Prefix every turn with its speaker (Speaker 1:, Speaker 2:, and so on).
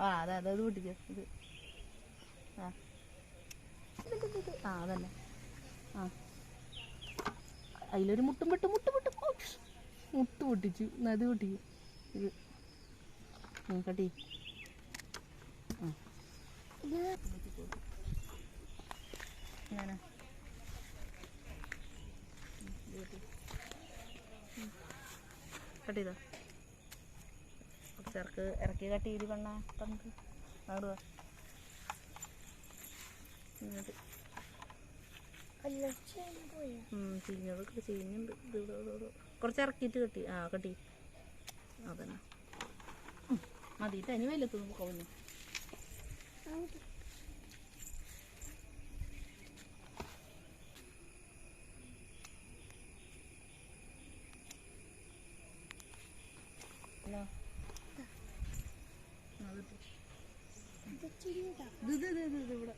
Speaker 1: ആ അതെ അതെ അത് ഇത്. ആ. ആ ആ. അതിലൊരു മുട്ടും പെട്ട് മുട്ട് പെട്ട്. മുട്ട് പൊട്ടിച്ചു. നദി പൊട്ടിച്ചു ഇത്. കട്ടി ആ. ഞാനാ. കുറച്ച് ഇറക്ക് കട്ടി ഇരി പെണ്ണ ഇങ്ങോട്ട് ഉം, ചീഞ്ഞതൊക്കെ ചീഞ്ഞുണ്ട്. കുറച്ച് ഇറക്കിയിട്ട് കെട്ടി. ആ കെട്ടി. അതന്നെ. മതി തനി വല്ലത്തു പോകുന്നു ഹലോ അതിട്ട് ഇത് ഇത് ഇവിടെ.